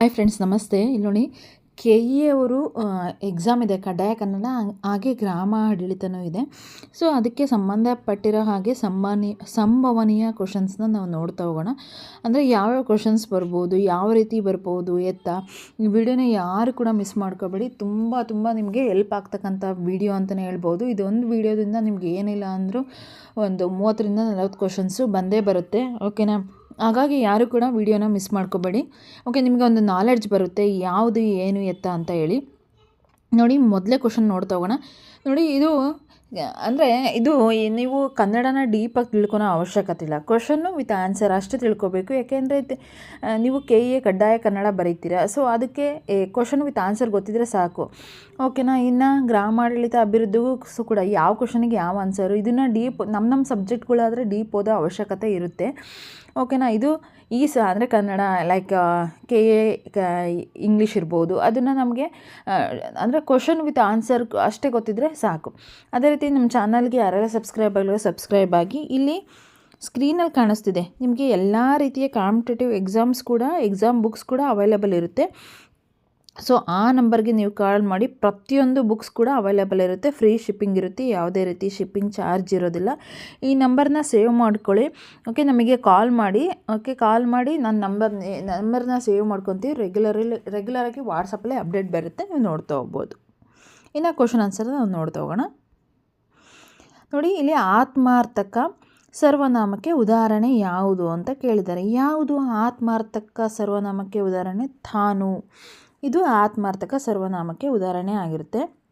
Hi friends ನಮಸ್ತೆ. ಇಲ್ಲಿ ನೋಡಿ ಕೆ ಇ ಅವರು ಎಕ್ಸಾಮ್ ಇದೆ. ಕಡ್ಡಾಯ ಕನ್ನಡ, ಹಾಗೆ ಗ್ರಾಮ ಆಡಳಿತನೂ ಇದೆ. ಸೊ ಅದಕ್ಕೆ ಸಂಬಂಧಪಟ್ಟಿರೋ ಹಾಗೆ ಸಂಬಾನಿ, ಸಂಭವನೀಯ ಕ್ವಶನ್ಸ್ನ ನಾವು ನೋಡ್ತಾ ಹೋಗೋಣ. ಅಂದರೆ ಯಾವ್ಯಾವ ಕ್ವಶನ್ಸ್ ಬರ್ಬೋದು, ಯಾವ ರೀತಿ ಬರ್ಬೋದು ಎತ್ತ? ಈ ವಿಡಿಯೋನ ಯಾರು ಕೂಡ ಮಿಸ್ ಮಾಡ್ಕೋಬೇಡಿ. ತುಂಬ ತುಂಬ ನಿಮಗೆ ಹೆಲ್ಪ್ ಆಗ್ತಕ್ಕಂಥ ವಿಡಿಯೋ ಅಂತಲೇ ಹೇಳ್ಬೋದು. ಇದೊಂದು ವಿಡಿಯೋದಿಂದ ನಿಮ್ಗೆ ಏನಿಲ್ಲ ಅಂದರೂ ಒಂದು ಮೂವತ್ತರಿಂದ ನಲವತ್ತು ಕ್ವಶನ್ಸು ಬಂದೇ ಬರುತ್ತೆ. ಓಕೆನಾ ಹಾಗಾಗಿ ಯಾರು ಕೂಡ ವಿಡಿಯೋನ ಮಿಸ್ ಮಾಡ್ಕೋಬೇಡಿ. ಓಕೆ ನಿಮಗೆ ಒಂದು ನಾಲೆಡ್ಜ್ ಬರುತ್ತೆ, ಯಾವುದು ಏನು ಎತ್ತ ಅಂತ ಹೇಳಿ. ನೋಡಿ, ಮೊದಲೇ ಕ್ವಶನ್ ನೋಡ್ತಾ ಹೋಗೋಣ. ನೋಡಿ, ಇದು, ಅಂದರೆ ಇದು ನೀವು ಕನ್ನಡನ ಡೀಪಾಗಿ ತಿಳ್ಕೊಳೋ ಅವಶ್ಯಕತೆ ಇಲ್ಲ. ಕ್ವಶನ್ನು ವಿತ್ ಆನ್ಸರ್ ಅಷ್ಟೇ ತಿಳ್ಕೊಬೇಕು. ಯಾಕೆಂದರೆ ನೀವು ಕೆ ಎ ಕಡ್ಡಾಯ ಕನ್ನಡ ಬರೀತೀರಾ. ಸೊ ಅದಕ್ಕೆ ಕ್ವಶನ್ ವಿತ್ ಆನ್ಸರ್ ಗೊತ್ತಿದ್ರೆ ಸಾಕು. ಓಕೆನಾ ಇನ್ನು ಗ್ರಾಮಾಡಳಿತ ಅಭಿವೃದ್ಧಿಗೂ ಸು ಕೂಡ ಯಾವ ಕ್ವಶನಿಗೆ ಯಾವ ಆನ್ಸರು ಇದನ್ನು ಡೀಪ್ ನಮ್ಮ ನಮ್ಮ ಸಬ್ಜೆಕ್ಟ್ಗಳಾದರೆ ಡೀಪ್ ಓದೋ ಅವಶ್ಯಕತೆ ಇರುತ್ತೆ. ಓಕೆನಾ ಇದು ಈ ಸ, ಅಂದರೆ ಕನ್ನಡ ಲೈಕ್ ಕೆ ಎ ಕ ಇಂಗ್ಲೀಷ್ ಇರ್ಬೋದು. ಅದನ್ನು ನಮಗೆ ಅಂದರೆ ಕ್ವಶನ್ ವಿತ್ ಆನ್ಸರ್ ಅಷ್ಟೇ ಗೊತ್ತಿದ್ದರೆ ಸಾಕು. ಅದೇ ರೀತಿ ನಮ್ಮ ಚಾನಲ್ಗೆ ಯಾರೆಲ್ಲ ಸಬ್ಸ್ಕ್ರೈಬ್ ಆಗಲಿಲ್ಲ ಸಬ್ಸ್ಕ್ರೈಬ್ ಆಗಿ. ಇಲ್ಲಿ ಸ್ಕ್ರೀನಲ್ಲಿ ಕಾಣಿಸ್ತಿದೆ. ನಿಮಗೆ ಎಲ್ಲ ರೀತಿಯ ಕಾಂಪಿಟೇಟಿವ್ ಎಕ್ಸಾಮ್ಸ್ ಕೂಡ ಎಕ್ಸಾಮ್ ಬುಕ್ಸ್ ಕೂಡ ಅವೈಲೇಬಲ್ ಇರುತ್ತೆ. ಸೊ ಆ ನಂಬರ್ಗೆ ನೀವು ಕಾಲ್ ಮಾಡಿ ಪ್ರತಿಯೊಂದು ಬುಕ್ಸ್ ಕೂಡ ಅವೈಲೇಬಲ್ ಇರುತ್ತೆ, ಫ್ರೀ ಶಿಪ್ಪಿಂಗ್ ಇರುತ್ತೆ, ಯಾವುದೇ ರೀತಿ ಶಿಪ್ಪಿಂಗ್ ಚಾರ್ಜ್ ಇರೋದಿಲ್ಲ. ಈ ನಂಬರ್ನ ಸೇವ್ ಮಾಡ್ಕೊಳ್ಳಿ. ಓಕೆ, ನಮಗೆ ಕಾಲ್ ಮಾಡಿ. ಓಕೆ, ಕಾಲ್ ಮಾಡಿ ನನ್ನ ನಂಬರ್, ನಂಬರ್ನ ಸೇವ್ ಮಾಡ್ಕೊತೀವಿ. ರೆಗ್ಯುಲರಲ್ಲಿ ರೆಗ್ಯುಲರಾಗಿ ವಾಟ್ಸಪ್ಪಲ್ಲೇ ಅಪ್ಡೇಟ್ ಬರುತ್ತೆ, ನೀವು ನೋಡ್ತಾ ಹೋಗ್ಬೋದು. ಇನ್ನು ಕ್ವಶನ್ ಆನ್ಸರ್ ನಾವು ನೋಡ್ತಾ ಹೋಗೋಣ. ನೋಡಿ, ಇಲ್ಲಿ ಆತ್ಮಾರ್ಥಕ ಸರ್ವನಾಮಕ್ಕೆ ಉದಾಹರಣೆ ಯಾವುದು ಅಂತ ಕೇಳಿದ್ದಾರೆ. ಯಾವುದು ಆತ್ಮಾರ್ಥಕ ಸರ್ವನಾಮಕ್ಕೆ ಉದಾಹರಣೆ? ತಾನು ಇದು ಆತ್ಮಾರ್ಥಕ ಸರ್ವನಾಮಕ್ಕೆ ಉದಾಹರಣೆ ಆಗಿರುತ್ತೆ.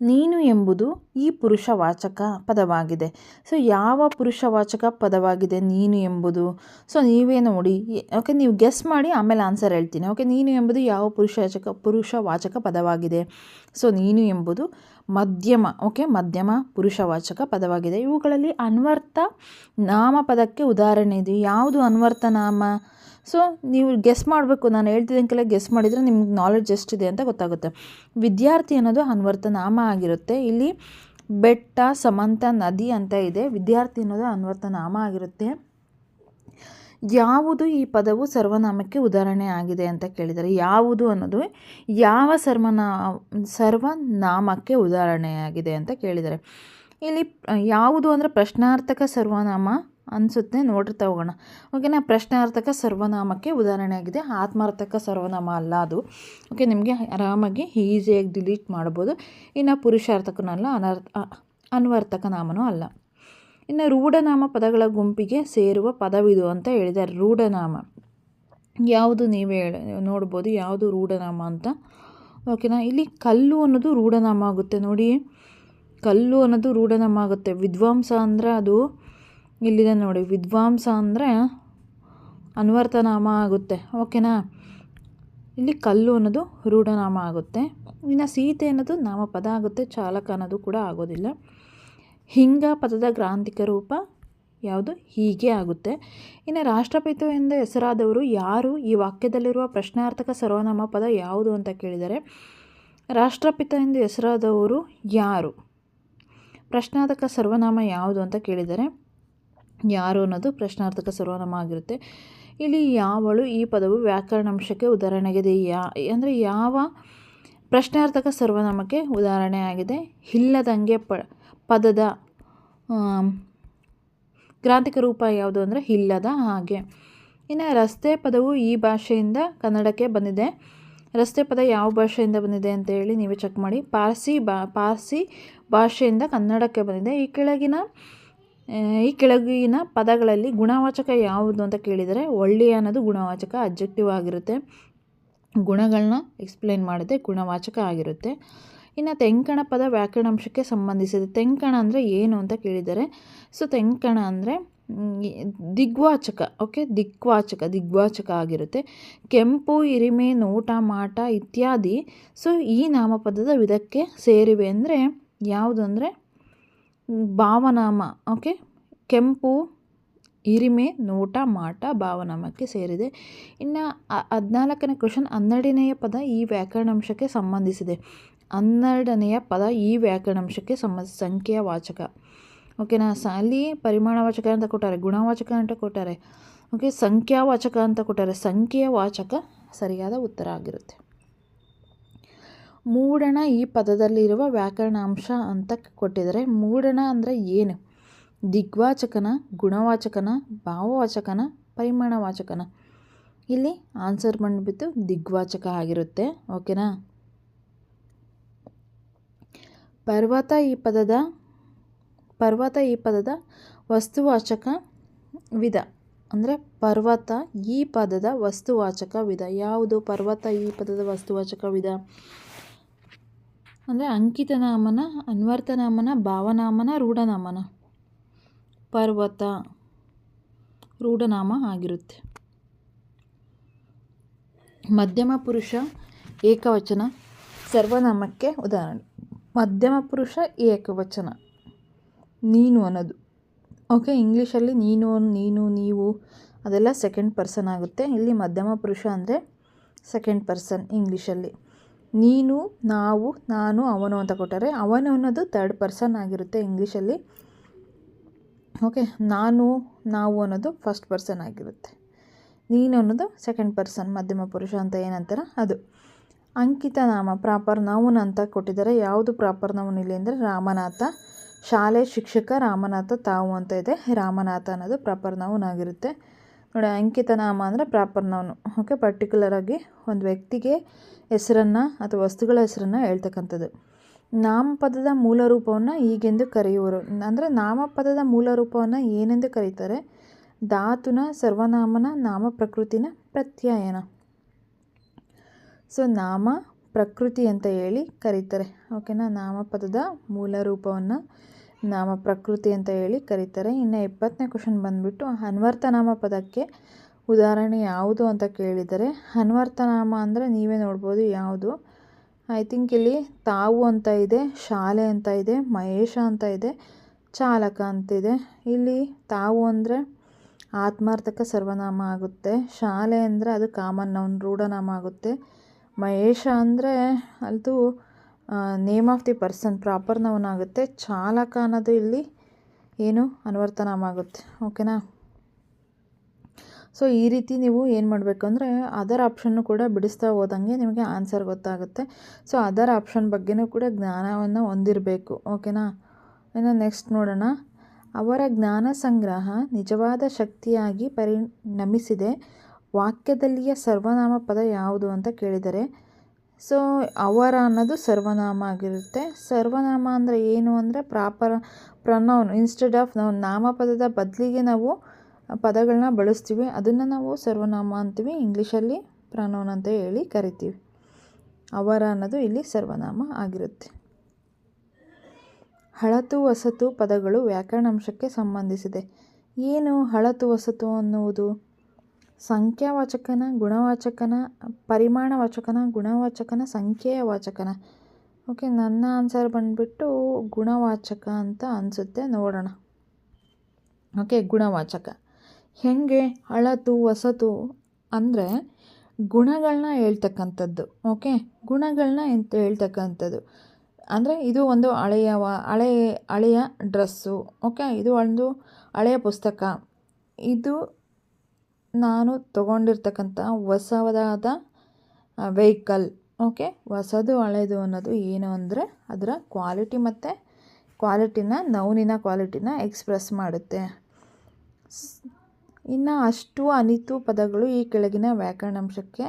ನೀನು ಎಂಬುದು ಈ ಪುರುಷವಾಚಕ ಪದವಾಗಿದೆ. ಸೊ, ಯಾವ ಪುರುಷವಾಚಕ ಪದವಾಗಿದೆ ನೀನು ಎಂಬುದು? ಸೊ, ನೀವೇ ನೋಡಿ. ಓಕೆ, ನೀವು ಗೆಸ್ ಮಾಡಿ ಆಮೇಲೆ ಆನ್ಸರ್ ಹೇಳ್ತೀನಿ. ಓಕೆ, ನೀನು ಎಂಬುದು ಯಾವ ಪುರುಷವಾಚಕ ಪುರುಷವಾಚಕ ಪದವಾಗಿದೆ? ಸೊ, ನೀನು ಎಂಬುದು ಮಧ್ಯಮ, ಓಕೆ, ಮಧ್ಯಮ ಪುರುಷವಾಚಕ ಪದವಾಗಿದೆ. ಇವುಗಳಲ್ಲಿ ಅನ್ವರ್ಥ ನಾಮಪದಕ್ಕೆ ಉದಾಹರಣೆ ಇದೆ. ಯಾವುದು ಅನ್ವರ್ಥ ನಾಮ? ಸೊ ನೀವು ಗೆಸ್ ಮಾಡಬೇಕು. ನಾನು ಹೇಳ್ತಿದ್ದಂಗೆಲ್ಲ ಗೆಸ್ ಮಾಡಿದರೆ ನಿಮ್ಗೆ ನಾಲೆಡ್ಜ್ ಎಷ್ಟಿದೆ ಅಂತ ಗೊತ್ತಾಗುತ್ತೆ. ವಿದ್ಯಾರ್ಥಿ ಅನ್ನೋದು ಅನ್ವರ್ಥ ನಾಮ ಆಗಿರುತ್ತೆ. ಇಲ್ಲಿ ಬೆಟ್ಟ, ಸಮಂತ, ನದಿ ಅಂತ ಇದೆ. ವಿದ್ಯಾರ್ಥಿ ಅನ್ನೋದು ಅನ್ವರ್ಥ ನಾಮ ಆಗಿರುತ್ತೆ. ಯಾವುದು ಈ ಪದವು ಸರ್ವನಾಮಕ್ಕೆ ಉದಾಹರಣೆ ಆಗಿದೆ ಅಂತ ಕೇಳಿದರೆ, ಯಾವುದು ಅನ್ನೋದು ಯಾವ ಸರ್ವನಾ, ಸರ್ವನಾಮಕ್ಕೆ ಉದಾಹರಣೆಯಾಗಿದೆ ಅಂತ ಕೇಳಿದರೆ, ಇಲ್ಲಿ, ಯಾವುದು ಅಂದರೆ ಪ್ರಶ್ನಾರ್ಥಕ ಸರ್ವನಾಮ ಅನಿಸುತ್ತೆ ನೋಡಿರ್ತಾ ಹೋಗೋಣ ಓಕೆನಾ ಪ್ರಶ್ನಾರ್ಥಕ ಸರ್ವನಾಮಕ್ಕೆ ಉದಾಹರಣೆ ಆಗಿದೆ ಆತ್ಮಾರ್ಥಕ ಸರ್ವನಾಮ ಅಲ್ಲ ಅದು. ಓಕೆ ನಿಮಗೆ ಆರಾಮಾಗಿ ಈಸಿಯಾಗಿ ಡಿಲೀಟ್ ಮಾಡ್ಬೋದು. ಇನ್ನು ಪುರುಷಾರ್ಥಕನಲ್ಲ ಅನರ್ಥ ಅನ್ವರ್ಥಕ ನಾಮನೂ ಅಲ್ಲ. ಇನ್ನು ರೂಢನಾಮ ಪದಗಳ ಗುಂಪಿಗೆ ಸೇರುವ ಪದವಿದು ಅಂತ ಹೇಳಿದ್ದಾರೆ. ರೂಢನಾಮ. ಯಾವುದು ನೀವೇ ನೋಡ್ಬೋದು ಯಾವುದು ರೂಢನಾಮ ಅಂತ. ಓಕೆನಾ ಇಲ್ಲಿ ಕಲ್ಲು ಅನ್ನೋದು ರೂಢನಾಮ ಆಗುತ್ತೆ. ನೋಡಿ. ಕಲ್ಲು ಅನ್ನೋದು ರೂಢನಾಮ ಆಗುತ್ತೆ. ವಿದ್ವಾಂಸ ಅಂದರೆ ಅದು ಇಲ್ಲಿದೆ ನೋಡಿ. ವಿದ್ವಾಂಸ ಅಂದರೆ ಅನ್ವರ್ಥನಾಮ ಆಗುತ್ತೆ. ಓಕೆನಾ? ಇಲ್ಲಿ ಕಲ್ಲು ಅನ್ನೋದು ರೂಢನಾಮ ಆಗುತ್ತೆ. ಇನ್ನು ಸೀತೆ ಅನ್ನೋದು ನಾಮಪದ ಆಗುತ್ತೆ. ಚಾಲಕ ಅನ್ನೋದು ಕೂಡ ಆಗೋದಿಲ್ಲ. ಹಿಂಗ ಪದದ ಗ್ರಾಂಥಿಕ ರೂಪ ಯಾವುದು? ಹೀಗೆ ಆಗುತ್ತೆ. ಇನ್ನು ರಾಷ್ಟ್ರಪಿತ ಎಂದು ಹೆಸರಾದವರು ಯಾರು? ಈ ವಾಕ್ಯದಲ್ಲಿರುವ ಪ್ರಶ್ನಾರ್ಥಕ ಸರ್ವನಾಮ ಪದ ಯಾವುದು ಅಂತ ಕೇಳಿದರೆ, ರಾಷ್ಟ್ರಪಿತ ಎಂದು ಹೆಸರಾದವರು ಯಾರು? ಪ್ರಶ್ನಾರ್ಥಕ ಸರ್ವನಾಮ ಯಾವುದು ಅಂತ ಕೇಳಿದರೆ ಯಾರು ಅನ್ನೋದು ಪ್ರಶ್ನಾರ್ಥಕ ಸರ್ವನಾಮ ಆಗಿರುತ್ತೆ ಇಲ್ಲಿ ಯಾವಳು ಈ ಪದವು ವ್ಯಾಕರಣಾಂಶಕ್ಕೆ ಉದಾಹರಣೆಗಿದೆ ಯಾ, ಅಂದರೆ ಯಾವ ಪ್ರಶ್ನಾರ್ಥಕ ಸರ್ವನಾಮಕ್ಕೆ ಉದಾಹರಣೆ ಆಗಿದೆ? ಇಲ್ಲದಂಗೆ ಪ, ಪದದ ಗ್ರಾಂಥಿಕ ರೂಪ ಯಾವುದು ಅಂದರೆ ಇಲ್ಲದ ಹಾಗೆ. ಇನ್ನು ರಸ್ತೆ ಪದವು ಈ ಭಾಷೆಯಿಂದ ಕನ್ನಡಕ್ಕೆ ಬಂದಿದೆ. ರಸ್ತೆ ಪದ ಯಾವ ಭಾಷೆಯಿಂದ ಬಂದಿದೆ ಅಂತ ಹೇಳಿ ನೀವೇ ಚೆಕ್ ಮಾಡಿ. ಪಾರ್ಸಿ ಬಾ, ಪಾರ್ಸಿ ಭಾಷೆಯಿಂದ ಕನ್ನಡಕ್ಕೆ ಬಂದಿದೆ. ಈ ಕೆಳಗಿನ ಈ ಕೆಳಗಿನ ಪದಗಳಲ್ಲಿ ಗುಣವಾಚಕ ಯಾವುದು ಅಂತ ಕೇಳಿದರೆ ಒಳ್ಳೆಯ ಅನ್ನೋದು ಗುಣವಾಚಕ ಅಬ್ಜೆಕ್ಟಿವ್ ಆಗಿರುತ್ತೆ. ಗುಣಗಳನ್ನ ಎಕ್ಸ್ಪ್ಲೇನ್ ಮಾಡಿದೆ ಗುಣವಾಚಕ ಆಗಿರುತ್ತೆ. ಇನ್ನು ತೆಂಕಣ ಪದ ವ್ಯಾಕರಣಾಂಶಕ್ಕೆ ಸಂಬಂಧಿಸಿದೆ. ತೆಂಕಣ ಅಂದರೆ ಏನು ಅಂತ ಕೇಳಿದರೆ ಸೊ ತೆಂಕಣ ಅಂದರೆ ದಿಗ್ವಾಚಕ ಓಕೆ ದಿಗ್ವಾಚಕ ದಿಗ್ವಾಚಕ ಆಗಿರುತ್ತೆ. ಕೆಂಪು ಇರಿಮೆ ನೋಟ, ಮಾಟ ಇತ್ಯಾದಿ ಸೊ ಈ ನಾಮಪದದ ವಿಧಕ್ಕೆ ಸೇರಿವೆ ಅಂದರೆ ಯಾವುದು ಅಂದರೆ ಭಾವನಾಮ ಓಕೆ ಕೆಂಪು, ಹಿರಿಮೆ, ನೋಟ, ಮಾಟ, ಭಾವನಾಮಕ್ಕೆ ಸೇರಿದೆ. ಇನ್ನು ಹದಿನಾಲ್ಕನೇ ಕ್ವಶನ್ ಹನ್ನೆರಡನೆಯ ಪದ ಈ ವ್ಯಾಕರಣಾಂಶಕ್ಕೆ ಸಂಬಂಧಿಸಿದೆ. ಹನ್ನೆರಡನೆಯ ಪದ ಈ ವ್ಯಾಕರಣಾಂಶಕ್ಕೆ ಸಂಬಂಧ ಸಂಖ್ಯೆಯ ವಾಚಕ. ಓಕೆನಾ ಸ, ಅಲ್ಲಿ ಪರಿಮಾಣವಾಚಕ ಅಂತ ಕೊಟ್ಟಾರೆ, ಗುಣವಾಚಕ ಅಂತ ಕೊಟ್ಟಾರೆ. ಓಕೆ ಸಂಖ್ಯಾವಾಚಕ ಅಂತ ಕೊಟ್ಟಾರೆ, ಸಂಖ್ಯೆಯ ವಾಚಕ ಸರಿಯಾದ ಉತ್ತರ ಆಗಿರುತ್ತೆ. ಮೂಡಣ ಈ ಪದದಲ್ಲಿರುವ ವ್ಯಾಕರಣಾಂಶ ಅಂತ ಕೊಟ್ಟಿದ್ದಾರೆ. ಮೂಡಣ ಅಂದರೆ ಏನು? ದಿಗ್ವಾಚಕನ, ಗುಣವಾಚಕನ, ಭಾವವಾಚಕನ ಪರಿಮಾಣವಾಚಕನ ಇಲ್ಲಿ ಆನ್ಸರ್ ಬಂದುಬಿಟ್ಟು ದಿಗ್ವಾಚಕ ಆಗಿರುತ್ತೆ. ಓಕೆನಾ? ಪರ್ವತ ಈ ಪದದ, ಪರ್ವತ ಈ ಪದದ ವಸ್ತುವಾಚಕ ವಿಧ. ಅಂದರೆ ಪರ್ವತ ಈ ಪದದ ವಸ್ತುವಾಚಕ ವಿಧ. ಯಾವುದು? ಪರ್ವತ ಈ ಪದದ ವಸ್ತುವಾಚಕ ವಿಧ. ಅಂದರೆ ಅಂಕಿತನಾಮನ ಅನ್ವರ್ಥನಾಮನ ಭಾವನಾಮನ, ರೂಢನಾಮನ. ಪರ್ವತ, ರೂಢನಾಮ ಆಗಿರುತ್ತೆ. ಮಧ್ಯಮ ಪುರುಷ ಏಕವಚನ, ಸರ್ವನಾಮಕ್ಕೆ ಉದಾಹರಣೆ. ಮಧ್ಯಮ ಪುರುಷ ಏಕವಚನ, ನೀನು ಅನ್ನೋದು. ಓಕೆ ಇಂಗ್ಲೀಷಲ್ಲಿ ನೀನು ನೀನು, ನೀವು, ಅದೆಲ್ಲ ಸೆಕೆಂಡ್ ಪರ್ಸನ್ ಆಗುತ್ತೆ. ಇಲ್ಲಿ ಮಧ್ಯಮ ಪುರುಷ ಅಂದರೆ ಸೆಕೆಂಡ್ ಪರ್ಸನ್ ಇಂಗ್ಲೀಷಲ್ಲಿ ನೀನು, ನಾವು, ನಾನು ಅವನು ಅಂತ ಕೊಟ್ಟರೆ ಅವನು ಅನ್ನೋದು ಥರ್ಡ್ ಪರ್ಸನ್ ಆಗಿರುತ್ತೆ ಇಂಗ್ಲೀಷಲ್ಲಿ ಓಕೆ ನಾನು, ನಾವು ಅನ್ನೋದು ಫಸ್ಟ್ ಪರ್ಸನ್ ಆಗಿರುತ್ತೆ. ನೀನು ಅನ್ನೋದು ಸೆಕೆಂಡ್ ಪರ್ಸನ್ ಮಧ್ಯಮ ಪುರುಷ ಅಂತ ಏನಂತಾರೆ? ಅದು. ಅಂಕಿತ ನಾಮ ಪ್ರಾಪರ್ ನೌನ್ ಅಂತ ಕೊಟ್ಟಿದ್ದಾರೆ. ಯಾವುದು ಪ್ರಾಪರ್ ನೌನ್ ಇಲ್ಲಿ ಅಂದರೆ ರಾಮನಾಥ, ಶಾಲೆ ಶಿಕ್ಷಕ ರಾಮನಾಥ ತಾವು ಅಂತ ಇದೆ. ರಾಮನಾಥ ಅನ್ನೋದು ಪ್ರಾಪರ್ ನೌನ್ ಆಗಿರುತ್ತೆ. ನೋಡಿ ಅಂಕಿತ ನಾಮ ಅಂದರೆ ಪ್ರಾಪರ್ ನೌನು ಓಕೆ ಪರ್ಟಿಕ್ಯುಲರ್ ಆಗಿ ಒಂದು ವ್ಯಕ್ತಿಗೆ ಹೆಸರನ್ನು ಅಥವಾ ವಸ್ತುಗಳ ಹೆಸರನ್ನು ಹೇಳ್ತಕ್ಕಂಥದ್ದು. ನಾಮಪದದ ಮೂಲ ರೂಪವನ್ನು ಹೀಗೆಂದು ಕರೆಯುವರು. ಅಂದರೆ ನಾಮಪದದ ಮೂಲ ರೂಪವನ್ನು ಏನೆಂದು ಕರೀತಾರೆ? ಧಾತುನ, ಸರ್ವನಾಮನ, ನಾಮ ಪ್ರಕೃತಿನ ಪ್ರತ್ಯಯನ. ಸೊ ನಾಮ, ಪ್ರಕೃತಿ ಅಂತ ಹೇಳಿ ಕರೀತಾರೆ. ಓಕೆನಾ ನಾಮಪದದ ಮೂಲ ರೂಪವನ್ನು ನಾಮ ಪ್ರಕೃತಿ ಅಂತ ಹೇಳಿ ಕರೀತಾರೆ. ಇನ್ನು ಇಪ್ಪತ್ತನೇ ಕ್ವಶನ್ ಬಂದುಬಿಟ್ಟು ಅನ್ವರ್ಥನಾಮ ಪದಕ್ಕೆ ಉದಾಹರಣೆ ಯಾವುದು ಅಂತ ಕೇಳಿದರೆ ಅನ್ವರ್ಥನಾಮ ಅಂದರೆ ನೀವೇ ನೋಡ್ಬೋದು ಯಾವುದು. ಐ ಥಿಂಕ್ ಇಲ್ಲಿ ತಾವು ಅಂತ ಇದೆ, ಶಾಲೆ ಅಂತ ಇದೆ, ಮಹೇಶ ಅಂತ ಇದೆ, ಚಾಲಕ ಅಂತಿದೆ ಇಲ್ಲಿ ತಾವು ಅಂದರೆ ಆತ್ಮಾರ್ಥಕ ಸರ್ವನಾಮ ಆಗುತ್ತೆ. ಶಾಲೆ ಅಂದರೆ ಅದು ಕಾಮನ್ ನೌನ್ ರೂಢನಾಮ ಆಗುತ್ತೆ. ಮಹೇಶ ಅಂದರೆ ಅದು name of the person proper noun ಆಗುತ್ತೆ ಚಾಲಕ ಅನ್ನೋದು ಇಲ್ಲಿ ಏನು ಅನ್ವರ್ತನವಾಗುತ್ತೆ ಆಗುತ್ತೆ ಓಕೆನಾ ಸೊ ಈ ರೀತಿ ನೀವು ಏನು ಮಾಡಬೇಕು ಅಂದರೆ ಅದರ್ ಆಪ್ಷನ್ನು ಕೂಡ ಬಿಡಿಸ್ತಾ ಹೋದಂಗೆ ನಿಮಗೆ ಆನ್ಸರ್ ಗೊತ್ತಾಗುತ್ತೆ. ಸೊ ಅದರ್ ಆಪ್ಷನ್ ಬಗ್ಗೆನೂ ಕೂಡ ಜ್ಞಾನವನ್ನು ಹೊಂದಿರಬೇಕು. ಓಕೆನಾ ಇನ್ನು ನೆಕ್ಸ್ಟ್ ನೋಡೋಣ. ಅವರ ಜ್ಞಾನ ಸಂಗ್ರಹ ನಿಜವಾದ ಶಕ್ತಿಯಾಗಿ ಪರಿಣಮಿಸಿದೆ. ವಾಕ್ಯದಲ್ಲಿಯ ಸರ್ವನಾಮ ಪದ ಯಾವುದು ಅಂತ ಕೇಳಿದರೆ ಸೊ ಅವರ ಅನ್ನೋದು ಸರ್ವನಾಮ ಆಗಿರುತ್ತೆ. ಸರ್ವನಾಮ ಅಂದರೆ ಏನು ಅಂದರೆ ಪ್ರಾಪರ್ ಪ್ರನೌನ್ ಇನ್ಸ್ಟೆಡ್ ಆಫ್ ನಾವು ನಾಮಪದದ ಬದಲಿಗೆ ನಾವು ಪದಗಳನ್ನ ಬಳಸ್ತೀವಿ, ಅದನ್ನು ನಾವು ಸರ್ವನಾಮ ಅಂತೀವಿ, ಇಂಗ್ಲೀಷಲ್ಲಿ ಪ್ರನೌನ್ ಅಂತ ಹೇಳಿ ಕರಿತೀವಿ. ಅವರ ಅನ್ನೋದು ಇಲ್ಲಿ ಸರ್ವನಾಮ ಆಗಿರುತ್ತೆ. ಹಳತು ವಸತು ಪದಗಳು ವ್ಯಾಕರಣಾಂಶಕ್ಕೆ ಸಂಬಂಧಿಸಿದೆ. ಏನು ಹಳತು ವಸತು ಅನ್ನುವುದು? ಸಂಖ್ಯಾವಾಚಕನ, ಗುಣವಾಚಕನ, ಪರಿಮಾಣವಾಚಕನ, ಗುಣವಾಚಕನ ಸಂಖ್ಯೆಯ ವಾಚಕನ ಓಕೆ, ನನ್ನ ಆನ್ಸರ್ ಬಂದುಬಿಟ್ಟು ಗುಣವಾಚಕ ಅಂತ ಅನಿಸುತ್ತೆ, ನೋಡೋಣ. ಓಕೆ, ಗುಣವಾಚಕ. ಹೇಗೆ ಹಳತು ಹೊಸತು ಅಂದರೆ ಗುಣಗಳನ್ನ ಹೇಳ್ತಕ್ಕಂಥದ್ದು. ಓಕೆ ಗುಣಗಳನ್ನ ಎಂತ ಹೇಳ್ತಕ್ಕಂಥದ್ದು. ಅಂದರೆ ಇದು ಒಂದು ಹಳೆಯ ಹಳೆಯ ಹಳೆ, ಹಳೆಯ ಡ್ರೆಸ್ಸು. ಓಕೆ, ಇದು ಒಂದು ಹಳೆಯ ಪುಸ್ತಕ. ಇದು ನಾನು ತೊಗೊಂಡಿರ್ತಕ್ಕಂಥ ಹೊಸದಾದ ವೆಹಿಕಲ್, ಓಕೆ? ಹೊಸದು ಹಳೆಯದು ಅನ್ನೋದು ಏನು ಅಂದರೆ ಅದರ ಕ್ವಾಲಿಟಿ ಮತ್ತು ಕ್ವಾಲಿಟಿನ ನೌನಿನ ಕ್ವಾಲಿಟಿನ ಎಕ್ಸ್ಪ್ರೆಸ್ ಮಾಡುತ್ತೆ. ಇನ್ನು ಅಷ್ಟು ಅನಿತು ಪದಗಳು ಈ ಕೆಳಗಿನ ವ್ಯಾಕರಣಾಂಶಕ್ಕೆ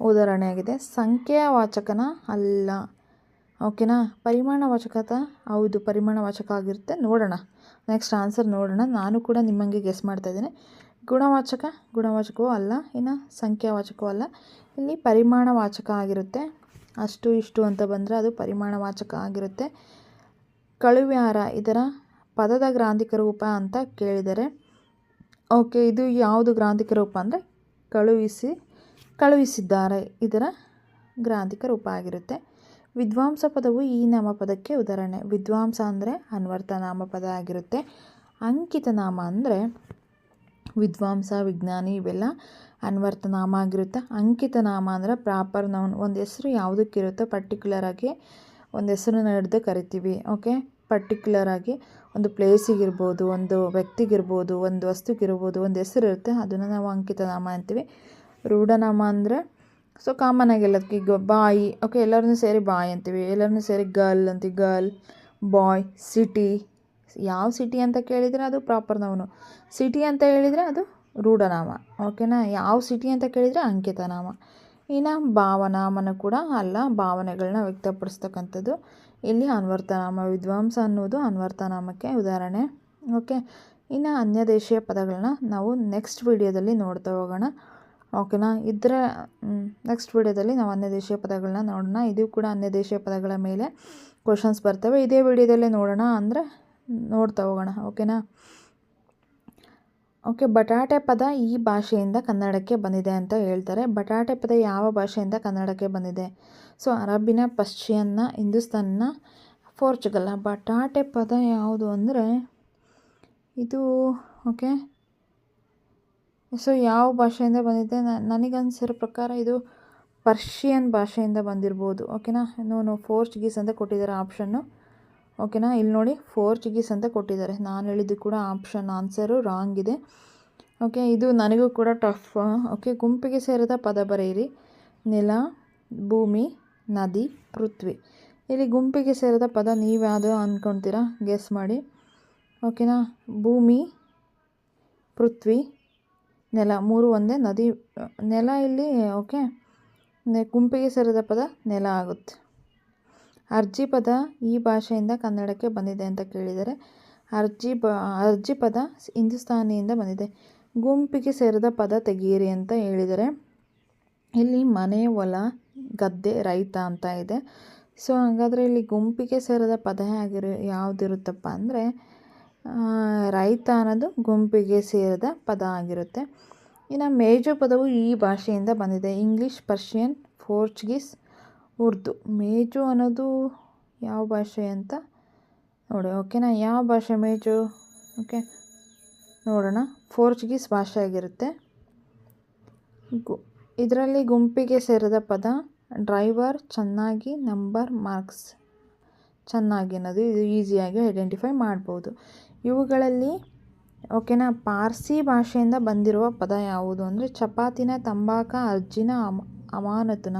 ಉದಾಹರಣೆಯಾಗಿದೆ. ಸಂಖ್ಯೆಯ ವಾಚಕನ ಅಲ್ಲ. ಓಕೆನಾ? ಪರಿಮಾಣ ವಾಚಕತ ಹೌದು ಪರಿಮಾಣ ವಾಚಕ ಆಗಿರುತ್ತೆ. ನೋಡೋಣ. ನೆಕ್ಸ್ಟ್ ಆನ್ಸರ್ ನೋಡೋಣ. ನಾನು ಕೂಡ ನಿಮ್ಮಂಗೆ ಗೆಸ್ ಮಾಡ್ತಾ ಇದ್ದೀನಿ. ಗುಣವಾಚಕ, ಗುಣವಾಚಕವೂ ಅಲ್ಲ, ಇನ್ನು ಸಂಖ್ಯಾವಾಚಕವೂ ಅಲ್ಲ. ಇಲ್ಲಿ ಪರಿಮಾಣವಾಚಕ ಆಗಿರುತ್ತೆ. ಅಷ್ಟು, ಇಷ್ಟು ಅಂತ ಬಂದರೆ ಅದು ಪರಿಮಾಣವಾಚಕ ಆಗಿರುತ್ತೆ. ಕಳುವ್ಯಾರ ಇದರ ಪದದ ಗ್ರಾಂಧಿಕ ರೂಪ ಅಂತ ಕೇಳಿದರೆ, ಓಕೆ, ಇದು ಯಾವುದು ಗ್ರಾಂಧಿಕ ರೂಪ ಅಂದರೆ ಕಳುಹಿಸಿ, ಕಳುಹಿಸಿದ್ದಾರೆ ಇದರ ಗ್ರಾಂಧಿಕ ರೂಪ ಆಗಿರುತ್ತೆ. ವಿದ್ವಾಂಸ ಪದವು ಈ ನಾಮಪದಕ್ಕೆ ಉದಾಹರಣೆ. ವಿದ್ವಾಂಸ ಅಂದರೆ ಅನ್ವರ್ಥ ನಾಮಪದ ಆಗಿರುತ್ತೆ. ಅಂಕಿತ ನಾಮ ಅಂದರೆ ವಿದ್ವಾಂಸ, ವಿಜ್ಞಾನಿ ಇವೆಲ್ಲ ಅನ್ವರ್ಥ ನಾಮ ಆಗಿರುತ್ತೆ. ಅಂಕಿತ ನಾಮ ಅಂದರೆ ಪ್ರಾಪರ್ ನೌನ್ ಒಂದು ಹೆಸರು ಯಾವುದಕ್ಕಿರುತ್ತೋ ಪರ್ಟಿಕ್ಯುಲರ್ ಆಗಿ ಒಂದು ಹೆಸರನ್ನ ಹಿಡ್ದು ಕರಿತೀವಿ ಓಕೆ ಪರ್ಟಿಕ್ಯುಲರ್ ಆಗಿ ಒಂದು ಪ್ಲೇಸಿಗಿರ್ಬೋದು ಒಂದು ವ್ಯಕ್ತಿಗಿರ್ಬೋದು ಒಂದು ವಸ್ತುಗಿರ್ಬೋದು ಒಂದು ಹೆಸರು ಇರುತ್ತೆ, ಅದನ್ನು ನಾವು ಅಂಕಿತ ನಾಮ ಅಂತೀವಿ. ರೂಢನಾಮ ಅಂದರೆ ಸೊ ಕಾಮನ್ ಆಗಿ ಎಲ್ಲದಕ್ಕೆ ಈಗ ಬಾಯಿ ಓಕೆ ಎಲ್ಲರನ್ನೂ ಸೇರಿ ಬಾಯ್ ಅಂತೀವಿ. ಎಲ್ಲರನ್ನೂ ಸೇರಿ ಗರ್ಲ್ ಅಂತೀವಿ. ಗರ್ಲ್ ಬಾಯ್ ಸಿಟಿ ಯಾವ ಸಿಟಿ ಅಂತ ಕೇಳಿದರೆ ಅದು ಪ್ರಾಪರ್ ನೌನು ಸಿಟಿ ಅಂತ ಹೇಳಿದರೆ ಅದು ರೂಢನಾಮ. ಓಕೆನಾ ಯಾವ ಸಿಟಿ ಅಂತ ಕೇಳಿದರೆ ಅಂಕಿತನಾಮ. ಇನ್ನು ಭಾವನಾಮನ ಕೂಡ ಅಲ್ಲ ಭಾವನೆಗಳನ್ನ ವ್ಯಕ್ತಪಡಿಸ್ತಕ್ಕಂಥದ್ದು. ಇಲ್ಲಿ ಅನ್ವರ್ತನಾಮ, ವಿದ್ವಾಂಸ ಅನ್ನೋದು ಅನ್ವರ್ತನಾಮಕ್ಕೆ ಉದಾಹರಣೆ. ಓಕೆ ಇನ್ನು ಅನ್ಯ ದೇಶೀಯ ಪದಗಳನ್ನ ನಾವು ನೆಕ್ಸ್ಟ್ ವಿಡಿಯೋದಲ್ಲಿ ನೋಡ್ತಾ ಹೋಗೋಣ. ಓಕೆನಾ ಇದರ ನೆಕ್ಸ್ಟ್ ವಿಡಿಯೋದಲ್ಲಿ ನಾವು ಅನ್ಯ ದೇಶೀಯ ಪದಗಳನ್ನ ನೋಡೋಣ. ಇದು ಕೂಡ ಅನ್ಯ ದೇಶೀಯ ಪದಗಳ ಮೇಲೆ ಕ್ವಶನ್ಸ್ ಬರ್ತವೆ. ಇದೇ ವಿಡಿಯೋದಲ್ಲೇ ನೋಡೋಣ ಅಂದರೆ ನೋಡ್ತಾ ಹೋಗೋಣ, ಓಕೆನಾ? ಓಕೆ, ಬಟಾಟೆ ಪದ ಈ ಭಾಷೆಯಿಂದ ಕನ್ನಡಕ್ಕೆ ಬಂದಿದೆ ಅಂತ ಹೇಳ್ತಾರೆ. ಬಟಾಟೆ ಪದ ಯಾವ ಭಾಷೆಯಿಂದ ಕನ್ನಡಕ್ಕೆ ಬಂದಿದೆ? ಸೊ, ಅರಬಿನ ಪರ್ಷಿಯನ್ನ ಹಿಂದೂಸ್ತಾನ್ನ ಪೋರ್ಚುಗಲ್. ಬಟಾಟೆ ಪದ ಯಾವುದು ಅಂದರೆ ಇದು, ಓಕೆ? ಸೊ, ಯಾವ ಭಾಷೆಯಿಂದ ಬಂದಿದೆ? ನನಗನ್ಸಿರೋ ಪ್ರಕಾರ ಇದು ಪರ್ಷಿಯನ್ ಭಾಷೆಯಿಂದ ಬಂದಿರ್ಬೋದು, ಓಕೆನಾ? ನೋ ಫೋರ್ಚುಗೀಸ್ ಅಂತ ಕೊಟ್ಟಿದ್ದಾರೆ ಆಪ್ಷನ್ನು ಓಕೆನಾ? ಇಲ್ಲಿ ನೋಡಿ ಫೋರ್ ಚಿಗೀಸ್ ಅಂತ ಕೊಟ್ಟಿದ್ದಾರೆ. ನಾನು ಹೇಳಿದ್ದು ಕೂಡ ಆಪ್ಷನ್ ಆನ್ಸರು ರಾಂಗ್ ಇದೆ. ಓಕೆ ಇದು ನನಗೂ ಕೂಡ ಟಫ್ ಓಕೆ ಗುಂಪಿಗೆ ಸೇರಿದ ಪದ ಬರೆಯಿರಿ. ನೆಲ, ಭೂಮಿ, ನದಿ, ಪೃಥ್ವಿ. ಇಲ್ಲಿ ಗುಂಪಿಗೆ ಸೇರಿದ ಪದ ನೀವು ಯಾವುದು ಅಂದ್ಕೊಳ್ತೀರಾ ಗೆಸ್ ಮಾಡಿ ಓಕೆನಾ ಭೂಮಿ, ಪೃಥ್ವಿ, ನೆಲ, ಮೂರು ಒಂದೇ ನದಿ, ನೆಲ ಇಲ್ಲಿ ಓಕೆ ಗುಂಪಿಗೆ ಸೇರಿದ ಪದ ನೆಲ ಆಗುತ್ತೆ. ಅರ್ಜಿ ಪದ ಈ ಭಾಷೆಯಿಂದ ಕನ್ನಡಕ್ಕೆ ಬಂದಿದೆ ಅಂತ ಕೇಳಿದರೆ, ಅರ್ಜಿ ಬ, ಅರ್ಜಿ ಪದ ಹಿಂದೂಸ್ತಾನಿಯಿಂದ ಬಂದಿದೆ. ಗುಂಪಿಗೆ ಸೇರಿದ ಪದ ತೆಗೀರಿ ಅಂತ ಹೇಳಿದರೆ, ಇಲ್ಲಿ ಮನೆ, ಹೊಲ, ಗದ್ದೆ, ರೈತ ಅಂತ ಇದೆ. ಸೊ, ಹಾಗಾದರೆ ಇಲ್ಲಿ ಗುಂಪಿಗೆ ಸೇರಿದ ಪದ ಆಗಿರು ಯಾವುದಿರುತ್ತಪ್ಪ ಅಂದರೆ ರೈತ ಅನ್ನೋದು ಗುಂಪಿಗೆ ಸೇರಿದ ಪದ ಆಗಿರುತ್ತೆ. ಇನ್ನು ಮೇಜು ಪದವು ಈ ಭಾಷೆಯಿಂದ ಬಂದಿದೆ. English, Persian, Portuguese Urdu. ಮೇಜು ಅನ್ನೋದು ಯಾವ ಭಾಷೆ ಅಂತ ನೋಡಿ ಓಕೆನಾ ಯಾವ ಭಾಷೆ ಮೇಜು? ಓಕೆ ನೋಡೋಣ. ಪೋರ್ಚುಗೀಸ್ ಭಾಷೆ ಆಗಿರುತ್ತೆ. ಗು, ಇದರಲ್ಲಿ ಗುಂಪಿಗೆ ಸೇರಿದ ಪದ ಡ್ರೈವರ್, ಚೆನ್ನಾಗಿ ನಂಬರ್, ಮಾರ್ಕ್ಸ್. ಚೆನ್ನಾಗಿ ಅನ್ನೋದು ಇದು ಈಸಿಯಾಗಿ ಐಡೆಂಟಿಫೈ ಮಾಡ್ಬೋದು. ಇವುಗಳಲ್ಲಿ ಓಕೆನಾ ಪಾರ್ಸಿ ಭಾಷೆಯಿಂದ ಬಂದಿರುವ ಪದ ಯಾವುದು ಅಂದರೆ ಚಪಾತಿನ ತಂಬಾಕ, ಅರ್ಜಿನ ಅಮ, ಅಮಾನತುನ.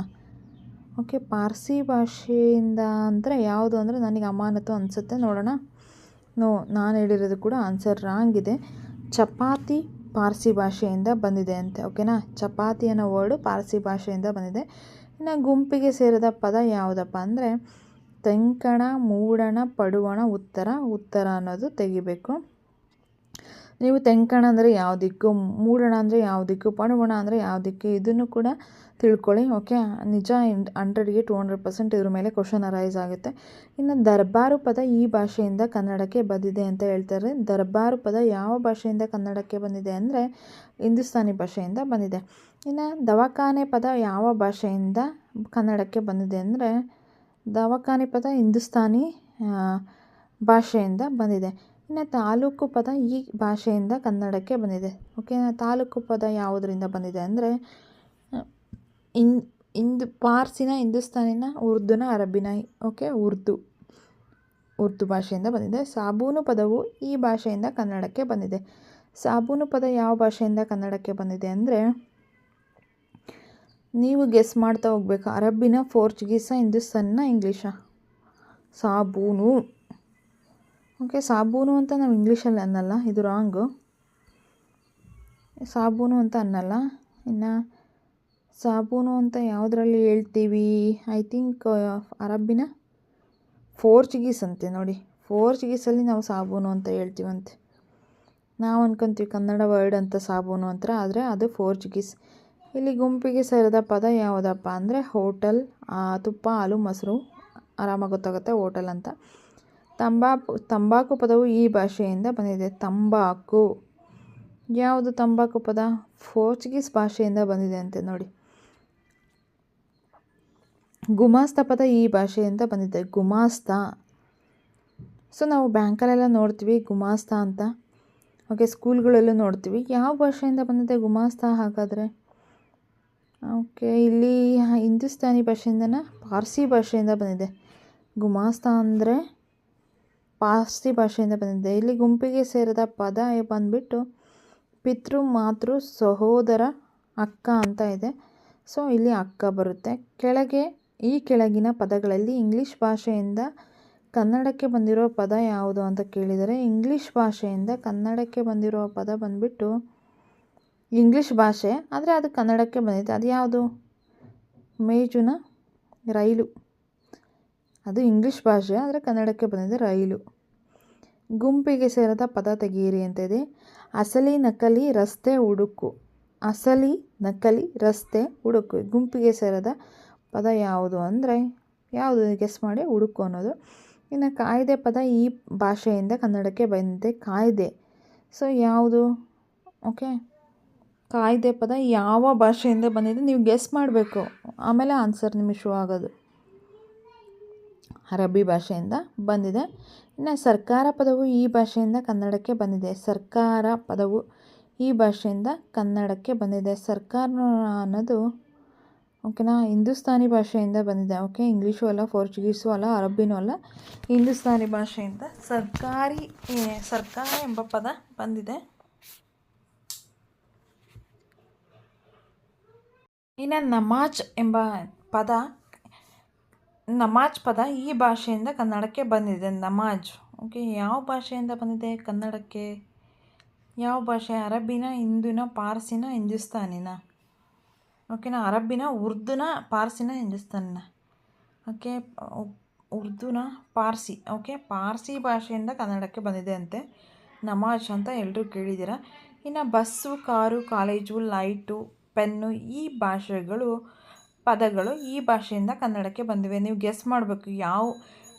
ಓಕೆ, ಪಾರ್ಸಿ ಭಾಷೆಯಿಂದ ಅಂದರೆ ಯಾವುದು ಅಂದರೆ ನನಗೆ ಅಮಾನತು ಅನಿಸುತ್ತೆ. ನೋಡೋಣ. ನೋ, ನಾನು ಹೇಳಿರೋದು ಕೂಡ ಆನ್ಸರ್ ರಾಂಗ್ ಇದೆ. ಚಪಾತಿ ಪಾರ್ಸಿ ಭಾಷೆಯಿಂದ ಬಂದಿದೆ ಅಂತೆ ಓಕೆನಾ ಚಪಾತಿ ಅನ್ನೋ ವರ್ಡು ಪಾರ್ಸಿ ಭಾಷೆಯಿಂದ ಬಂದಿದೆ. ಇನ್ನು ಗುಂಪಿಗೆ ಸೇರಿದ ಪದ ಯಾವುದಪ್ಪ ಅಂದರೆ, ತೆಂಕಣ, ಮೂಡಣ, ಪಡುವಣ, ಉತ್ತರ ಉತ್ತರ ಅನ್ನೋದು ತೆಗಿಬೇಕು. ನೀವು ತೆಂಕಣ ಅಂದರೆ ಯಾವ ದಿಕ್ಕು, ಮೂಡಣ ಅಂದರೆ ಯಾವ ದಿಕ್ಕು, ಪಣವಣ ಅಂದರೆ ಯಾವ ದಿಕ್ಕು, ಇದನ್ನು ಕೂಡ ತಿಳ್ಕೊಳ್ಳಿ, ಓಕೆ? ನಿಜ ಹಂಡ್ರೆಡ್ಗೆ ಟು ಹಂಡ್ರೆಡ್ ಪರ್ಸೆಂಟ್ ಇದ್ರ ಮೇಲೆ ಕ್ವಶನ್ ಅರೈಸ್ ಆಗುತ್ತೆ. ಇನ್ನು ದರ್ಬಾರು ಪದ ಈ ಭಾಷೆಯಿಂದ ಕನ್ನಡಕ್ಕೆ ಬಂದಿದೆ ಅಂತ ಹೇಳ್ತಾರೆ. ದರ್ಬಾರು ಪದ ಯಾವ ಭಾಷೆಯಿಂದ ಕನ್ನಡಕ್ಕೆ ಬಂದಿದೆ ಅಂದರೆ ಹಿಂದೂಸ್ತಾನಿ ಭಾಷೆಯಿಂದ ಬಂದಿದೆ. ಇನ್ನು ದವಾಖಾನೆ ಪದ ಯಾವ ಭಾಷೆಯಿಂದ ಕನ್ನಡಕ್ಕೆ ಬಂದಿದೆ ಅಂದರೆ ದವಾಖಾನೆ ಪದ ಹಿಂದೂಸ್ತಾನಿ ಭಾಷೆಯಿಂದ ಬಂದಿದೆ. ಇನ್ನು ತಾಲೂಕು ಪದ ಈ ಭಾಷೆಯಿಂದ ಕನ್ನಡಕ್ಕೆ ಬಂದಿದೆ. ಓಕೆ ತಾಲೂಕು ಪದ ಯಾವುದರಿಂದ ಬಂದಿದೆ ಅಂದರೆ ಇನ್, ಇಂದು ಪಾರ್ಸಿನ, ಹಿಂದೂಸ್ತಾನಿನ, ಉರ್ದುನ ಅರಬ್ಬಿನ ಓಕೆ ಉರ್ದು ಉರ್ದು ಭಾಷೆಯಿಂದ ಬಂದಿದೆ. ಸಾಬೂನು ಪದವು ಈ ಭಾಷೆಯಿಂದ ಕನ್ನಡಕ್ಕೆ ಬಂದಿದೆ. ಸಾಬೂನು ಪದ ಯಾವ ಭಾಷೆಯಿಂದ ಕನ್ನಡಕ್ಕೆ ಬಂದಿದೆ ಅಂದರೆ, ನೀವು ಗೆಸ್ ಮಾಡ್ತಾ ಹೋಗ್ಬೇಕು. ಅರಬ್ಬಿನ ಪೋರ್ಚುಗೀಸ, ಹಿಂದೂಸ್ತಾನಿನ, ಇಂಗ್ಲೀಷಾ. ಸಾಬೂನು. ಓಕೆ, ಸಾಬೂನು ಅಂತ ನಾವು ಇಂಗ್ಲೀಷಲ್ಲಿ ಅನ್ನಲ್ಲ, ಇದು ರಾಂಗು ಸಾಬೂನು ಅಂತ ಅನ್ನಲ್ಲ, ಇನ್ನು ಸಾಬೂನು ಅಂತ ಯಾವುದರಲ್ಲಿ ಹೇಳ್ತೀವಿ? ಐ ಥಿಂಕ್ ಅರಬ್ಬಿನ ಫೋರ್ಚುಗೀಸ್ ಅಂತೆ ನೋಡಿ. ಫೋರ್ಚುಗೀಸಲ್ಲಿ ನಾವು ಸಾಬೂನು ಅಂತ ಹೇಳ್ತೀವಂತೆ. ನಾವು ಅನ್ಕೊಂತೀವಿ ಕನ್ನಡ ವರ್ಡ್ ಅಂತ ಸಾಬೂನು ಅಂತ ಆದರೆ ಅದು ಫೋರ್ಚುಗೀಸ್ ಇಲ್ಲಿ ಗುಂಪಿಗೆ ಸೇರಿದ ಪದ ಯಾವುದಪ್ಪ ಅಂದರೆ, ಹೋಟೆಲ್ ತುಪ್ಪ, ಹಾಲು, ಮೊಸರು, ಆರಾಮಾಗಿ ಗೊತ್ತಾಗುತ್ತೆ, ಹೋಟೆಲ್ ಅಂತ. ತಂಬಾಕು ತಂಬಾಕು ಪದವು ಈ ಭಾಷೆಯಿಂದ ಬಂದಿದೆ. ತಂಬಾಕು. ಯಾವುದು ತಂಬಾಕು ಪದ? ಪೋರ್ಚುಗೀಸ್ ಭಾಷೆಯಿಂದ ಬಂದಿದೆ ಅಂತೆ ನೋಡಿ. ಗುಮಾಸ್ತ ಪದ ಈ ಭಾಷೆಯಿಂದ ಬಂದಿದೆ. ಗುಮಾಸ್ತ. ಸೊ, ನಾವು ಬ್ಯಾಂಕಲ್ಲೆಲ್ಲ ನೋಡ್ತೀವಿ ಗುಮಾಸ್ತ ಅಂತ. ಓಕೆ, ಸ್ಕೂಲ್ಗಳಲ್ಲೂ ನೋಡ್ತೀವಿ. ಯಾವ ಭಾಷೆಯಿಂದ ಬಂದಿದೆ ಗುಮಾಸ್ತ ಹಾಗಾದರೆ? ಓಕೆ, ಇಲ್ಲಿ ಹಿಂದೂಸ್ತಾನಿ ಭಾಷೆಯಿಂದನ? ಪಾರ್ಸಿ ಭಾಷೆಯಿಂದ ಬಂದಿದೆ. ಗುಮಾಸ್ತ ಅಂದರೆ? ಪಾರ್ಸಿ ಭಾಷೆಯಿಂದ ಬಂದಿದೆ. ಇಲ್ಲಿ ಗುಂಪಿಗೆ ಸೇರಿದ ಪದ ಬಂದುಬಿಟ್ಟು ಪಿತೃ, ಮಾತೃ, ಸಹೋದರ, ಅಕ್ಕ ಅಂತ ಇದೆ. ಸೊ, ಇಲ್ಲಿ ಅಕ್ಕ ಬರುತ್ತೆ. ಕೆಳಗೆ, ಈ ಕೆಳಗಿನ ಪದಗಳಲ್ಲಿ ಇಂಗ್ಲೀಷ್ ಭಾಷೆಯಿಂದ ಕನ್ನಡಕ್ಕೆ ಬಂದಿರೋ ಪದ ಯಾವುದು ಅಂತ ಕೇಳಿದರೆ ಇಂಗ್ಲೀಷ್ ಭಾಷೆಯಿಂದ ಕನ್ನಡಕ್ಕೆ ಬಂದಿರೋ ಪದ ಬಂದುಬಿಟ್ಟು ಇಂಗ್ಲೀಷ್ ಭಾಷೆ. ಆದರೆ ಅದು ಕನ್ನಡಕ್ಕೆ ಬಂದಿದೆ. ಅದು ಯಾವುದು? ಮೇಜುನ ರೈಲು. ಅದು ಇಂಗ್ಲೀಷ್ ಭಾಷೆ, ಆದರೆ ಕನ್ನಡಕ್ಕೆ ಬಂದಿದೆ ರೈಲು. ಗುಂಪಿಗೆ ಸೇರದ ಪದ ತೆಗೆಯಿರಿ ಅಂತ ಇದೆ ಅಸಲಿ ನಕಲಿ ರಸ್ತೆ ಹುಡುಕು. ಅಸಲಿ ನಕಲಿ ರಸ್ತೆ ಹುಡುಕು. ಗುಂಪಿಗೆ ಸೇರದ ಪದ ಯಾವುದು ಅಂದರೆ, ಯಾವುದು ಗೆಸ್ ಮಾಡಿ, ಹುಡುಕು ಅನ್ನೋದು. ಇನ್ನು ಕಾಯ್ದೆ ಪದ ಈ ಭಾಷೆಯಿಂದ ಕನ್ನಡಕ್ಕೆ ಬಂದಿದೆ, ಕಾಯ್ದೆ. ಸೊ ಯಾವುದು? ಓಕೆ ಕಾಯ್ದೆ ಪದ ಯಾವ ಭಾಷೆಯಿಂದ ಬಂದಿದೆ, ನೀವು ಗೆಸ್ ಮಾಡಬೇಕು. ಆಮೇಲೆ ಆನ್ಸರ್ ನಿಮಗೆ ಶೋ ಆಗೋದು. ಅರಬ್ಬಿ ಭಾಷೆಯಿಂದ ಬಂದಿದೆ. ಇನ್ನು ಸರ್ಕಾರ ಪದವು ಈ ಭಾಷೆಯಿಂದ ಕನ್ನಡಕ್ಕೆ ಬಂದಿದೆ. ಸರ್ಕಾರ ಪದವು ಈ ಭಾಷೆಯಿಂದ ಕನ್ನಡಕ್ಕೆ ಬಂದಿದೆ. ಸರ್ಕಾರ ಅನ್ನೋದು ಓಕೆನಾ ಹಿಂದೂಸ್ತಾನಿ ಭಾಷೆಯಿಂದ ಬಂದಿದೆ. ಓಕೆ ಇಂಗ್ಲೀಷು ಅಲ್ಲ, ಪೋರ್ಚುಗೀಸು ಅಲ್ಲ, ಅರಬ್ಬಿನೂ ಅಲ್ಲ, ಹಿಂದೂಸ್ತಾನಿ ಭಾಷೆಯಿಂದ ಸರ್ಕಾರಿ ಸರ್ಕಾರ ಎಂಬ ಪದ ಬಂದಿದೆ. ಇನ್ನು ನಮಾಜ್ ಎಂಬ ಪದ ನಮಾಜ್ ಪದ ಈ ಭಾಷೆಯಿಂದ ಕನ್ನಡಕ್ಕೆ ಬಂದಿದೆ. ನಮಾಜ್. ಓಕೆ ಯಾವ ಭಾಷೆಯಿಂದ ಬಂದಿದೆ? ಕನ್ನಡಕ್ಕೆ. ಯಾವ ಭಾಷೆ? ಅರಬ್ಬಿನ ಹಿಂದಿನ, ಪಾರ್ಸಿನ, ಹಿಂದೂಸ್ತಾನಿನ. ಓಕೆನಾ ಅರಬ್ಬಿನ ಉರ್ದುನ, ಪಾರ್ಸಿನ, ಹಿಂದೂಸ್ತಾನಿನ. ಓಕೆ ಉರ್ದುನ, ಪಾರ್ಸಿ. ಓಕೆ ಪಾರ್ಸಿ ಭಾಷೆಯಿಂದ ಕನ್ನಡಕ್ಕೆ ಬಂದಿದೆ ಅಂತೆ ನಮಾಜ್ ಅಂತ ಎಲ್ಲರೂ ಕೇಳಿದ್ದೀರ? ಇನ್ನು bus, car, college, light, pen ಈ ಭಾಷೆಗಳು ಪದಗಳು ಈ ಭಾಷೆಯಿಂದ ಕನ್ನಡಕ್ಕೆ ಬಂದಿವೆ. ನೀವು ಗೆಸ್ ಮಾಡಬೇಕು. ಯಾವ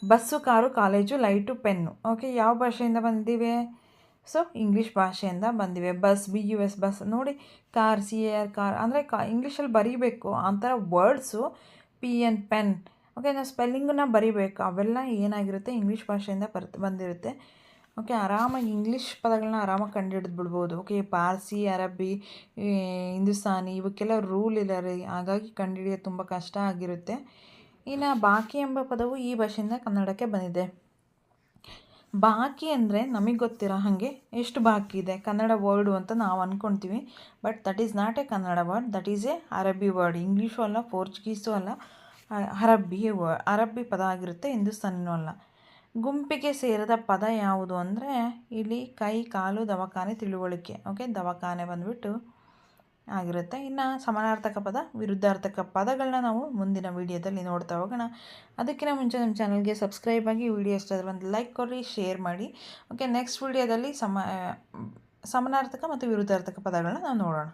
bus, car, college, light, pen. Okay, ಯಾವ ಭಾಷೆಯಿಂದ ಬಂದಿವೆ? ಸೊ, ಇಂಗ್ಲೀಷ್ ಭಾಷೆಯಿಂದ ಬಂದಿವೆ. Bus, B, U, S bus. ನೋಡಿ, car, C, A, R, car. ಅಂದರೆ ಕಾ, ಇಂಗ್ಲೀಷಲ್ಲಿ ಬರೀಬೇಕು. ಆ ಥರ words, P N pen. Okay, ನಾವು ಸ್ಪೆಲ್ಲಿಂಗನ್ನ ಬರೀಬೇಕು. ಅವೆಲ್ಲ ಏನಾಗಿರುತ್ತೆ? ಇಂಗ್ಲೀಷ್ ಭಾಷೆಯಿಂದ ಬರ್ತ್ ಬಂದಿರುತ್ತೆ. ಓಕೆ ಆರಾಮಾಗಿ ಇಂಗ್ಲೀಷ್ ಪದಗಳನ್ನ ಆರಾಮಾಗಿ ಕಂಡು ಬಿಡ್ಬೋದು ಓಕೆ ಪಾರ್ಸಿ ಅರಬ್ಬಿ ಹಿಂದೂಸ್ತಾನಿ ಇವಕ್ಕೆಲ್ಲ ರೂಲ್ ಇಲ್ಲ ರೀ ಹಾಗಾಗಿ ಕಂಡುಹಿಡಿಯೋದು ತುಂಬ ಕಷ್ಟ ಆಗಿರುತ್ತೆ. ಇನ್ನು ಬಾಕಿ ಎಂಬ ಪದವು ಈ ಭಾಷೆಯಿಂದ ಕನ್ನಡಕ್ಕೆ ಬಂದಿದೆ. ಬಾಕಿ ಅಂದರೆ ನಮಗೆ ಗೊತ್ತಿರೋ ಹಾಗೆ ಎಷ್ಟು ಬಾಕಿ ಇದೆ? ಕನ್ನಡ ವರ್ಡು ಅಂತ ನಾವು ಅಂದ್ಕೊಳ್ತೀವಿ but that is not a Kannada word that is a Arabi word English ಅಲ್ಲ ಪೋರ್ಚುಗೀಸು ಅಲ್ಲ ಅರಬ್ಬಿ ಅರಬ್ಬಿ ಪದ ಆಗಿರುತ್ತೆ ಹಿಂದೂಸ್ತಾನಿನೂ ಅಲ್ಲ. ಗುಂಪಿಗೆ ಸೇರಿದ ಪದ ಯಾವುದು ಅಂದರೆ ಇಲ್ಲಿ ಕೈ, ಕಾಲು, ದವಾಖಾನೆ, ತಿಳುವಳಿಕೆ. ಓಕೆ ದವಾಖಾನೆ ಬಂದುಬಿಟ್ಟು ಆಗಿರುತ್ತೆ. ಇನ್ನು ಸಮಾನಾರ್ಥಕ ಪದ, ವಿರುದ್ಧಾರ್ಥಕ ಪದಗಳನ್ನ ನಾವು ಮುಂದಿನ ವಿಡಿಯೋದಲ್ಲಿ ನೋಡ್ತಾ ಹೋಗೋಣ. ಅದಕ್ಕಿಂತ ಮುಂಚೆ ನಮ್ಮ ಚಾನಲ್ಗೆ ಸಬ್ಸ್ಕ್ರೈಬ್ ಆಗಿ ವಿಡಿಯೋ ಇಷ್ಟ ಒಂದು ಲೈಕ್ ಕೊಡಿ ಶೇರ್ ಮಾಡಿ. ಓಕೆ ನೆಕ್ಸ್ಟ್ ವಿಡಿಯೋದಲ್ಲಿ ಸಮ ಸಮಾನಾರ್ಥಕ ಮತ್ತು ವಿರುದ್ಧಾರ್ಥಕ ಪದಗಳನ್ನ ನಾವು ನೋಡೋಣ.